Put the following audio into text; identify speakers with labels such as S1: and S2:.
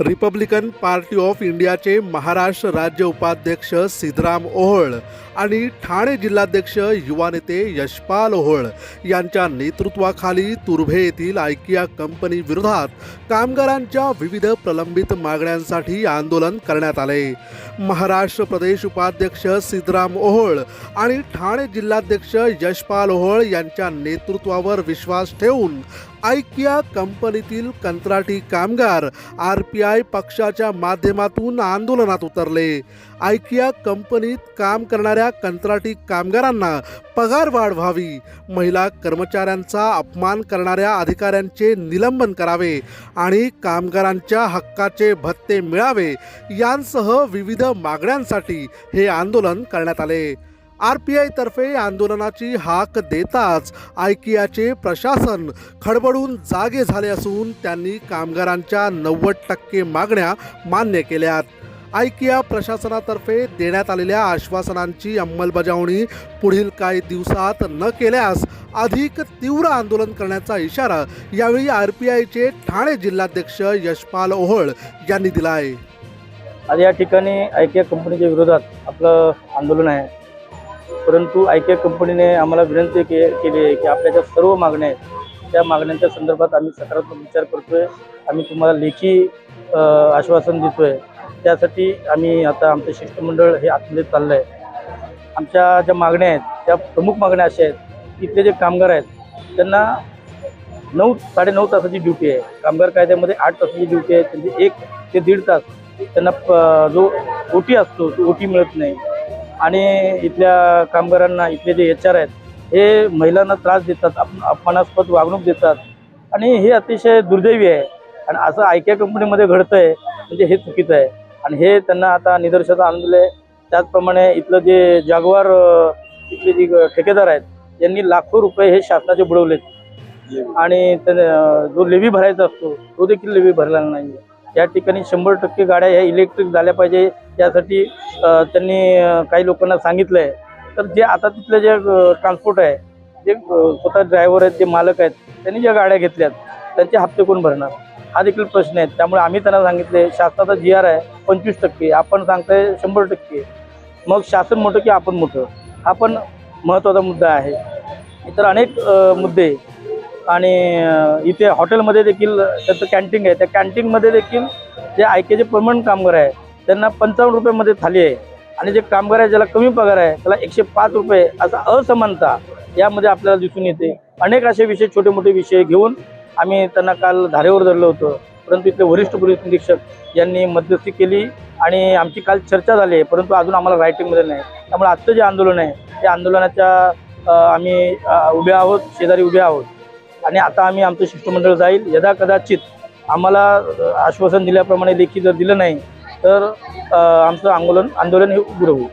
S1: Republican party of इंडियाचे महाराष्ट्र राज्य उपाध्यक्ष सिद्धराम ओहोळ आणि ठाणे जिल्हाध्यक्ष युवा नेते यशपाल ओहोळ यांच्या नेतृत्वाखाली तुर्भे येथील आयकिया कंपनी विरोधात कामगारांच्या विविध प्रलंबित मागण्यांसाठी आंदोलन करण्यात आले. महाराष्ट्र प्रदेश उपाध्यक्ष सिद्धराम ओहोळ आणि ठाणे जिल्हाध्यक्ष यशपाल ओहोळ यांच्या नेतृत्वावर विश्वास ठेवून ऐकिया कंपनीतील कंत्राटी कामगार आर पी आय पक्षाच्या माध्यमातून आंदोलनात उतरले. ऐकिया कंपनीत काम करणाऱ्या कंत्राटी कामगारांना पगार वाढ व्हावी. महिला कर्मचाऱ्यांचा अपमान करणाऱ्या अधिकाऱ्यांचे निलंबन करावे आणि कामगारांच्या हक्काचे भत्ते मिळावे यांसह विविध मागण्यांसाठी हे आंदोलन करण्यात आले. आर पी आयतर्फे आंदोलनाची हाक देताच आयकियाचे प्रशासन खडबडून जागे झाले असून त्यांनी कामगारांच्या नव्वद टक्के मागण्या मान्य केल्यात. आयकिया प्रशासनातर्फे देण्यात आलेल्या आश्वासनांची अंमलबजावणी पुढील काही दिवसात न केल्यास अधिक तीव्र आंदोलन करण्याचा इशारा यावेळी आर पी आयचे ठाणे जिल्हाध्यक्ष यशपाल ओहळ यांनी दिला आहे
S2: आज या ठिकाणी आयकिया कंपनीच्या विरोधात आपलं आंदोलन आहे. परंतु आयकिया कंपनीने आम्हाला विनंती के केली आहे की आपल्या ज्या सर्व मागण्या आहेत त्या मागण्यांच्या संदर्भात आम्ही सकारात्मक विचार करतोय. आम्ही तुम्हाला लेखी आश्वासन आश्वासन देतोय. त्यासाठी आम्ही आता आमचं शिष्टमंडळ हे आतमध्ये चाललं आहे आमच्या ज्या मागण्या आहेत त्या प्रमुख मागण्या अशा आहेत इथले जे कामगार आहेत त्यांना नऊ साडेनऊ तासाची ड्युटी आहे. कामगार कायद्यामध्ये आठ तासाची ड्युटी आहे. त्यांची एक ते दीड तास त्यांना प- जो ओ टी असतो तो ओ टी मिळत नाही. आणि इथल्या कामगारांना इथले जे एच आर आहेत हे महिलांना त्रास देतात अप अपमानास्पद वागणूक देतात. आणि हे अतिशय दुर्दैवी आहे. आणि असं आयक्या कंपनीमध्ये घडतं आहे म्हणजे हे चुकीचं आहे. आणि हे त्यांना आता निदर्शनात आणलेलं आहे. त्याचप्रमाणे इथलं जे जागवार इथले जे ठेकेदार आहेत यांनी लाखो रुपये हे शासनाचे बुडवलेत. आणि जो लेवी भरायचा असतो तो देखील लेवी भरलेला नाही या ठिकाणी शंभर टक्के गाड्या ह्या इलेक्ट्रिक झाल्या पाहिजे त्यासाठी त्यांनी काही लोकांना सांगितलं आहे तर जे आता तिथले जे ट्रान्सपोर्ट आहे जे स्वतः ड्रायव्हर आहेत जे मालक आहेत त्यांनी ज्या गाड्या घेतल्यात त्यांचे हप्ते कोण भरणार? हा देखील प्रश्न आहे. त्यामुळे आम्ही त्यांना सांगितले शासनाचा जी आर आहे पंचवीस टक्के. आपण सांगताय शंभर टक्के. मग शासन मोठं की आपण मोठं? हा पण महत्त्वाचा मुद्दा आहे. इतर अनेक मुद्दे आणि इथे हॉटेलमध्ये देखील त्याचं कॅन्टीन आहे. त्या कॅन्टीनमध्ये देखील जे आयकेचे परमनंट कामगार आहे त्यांना पंचावन्न रुपयामध्ये थाली आहे. आणि जे कामगार आहे ज्याला कमी पगार आहे त्याला एकशे पाच रुपये असा असमानता यामध्ये आपल्याला दिसून येते. अनेक असे विषय छोटे मोठे विषय घेऊन आम्ही त्यांना काल धारेवर धरलं होतं. परंतु इथले वरिष्ठ पोलीस निरीक्षक यांनी मध्यस्थी केली आणि आमची काल चर्चा झाली. आहे परंतु अजून आम्हाला रायटिंगमध्ये नाही. त्यामुळे आजचं जे आंदोलन आहे त्या आंदोलनाच्या आम्ही उभे आहोत शेजारी उभे आहोत. आणि आता आम्ही आमचं शिष्टमंडळ जाईल. यदा कदाचित आम्हाला आश्वासन दिल्याप्रमाणे लेखी जर दिलं नाही तर आमचं आंदोलन आंदोलन हे उघड होईल.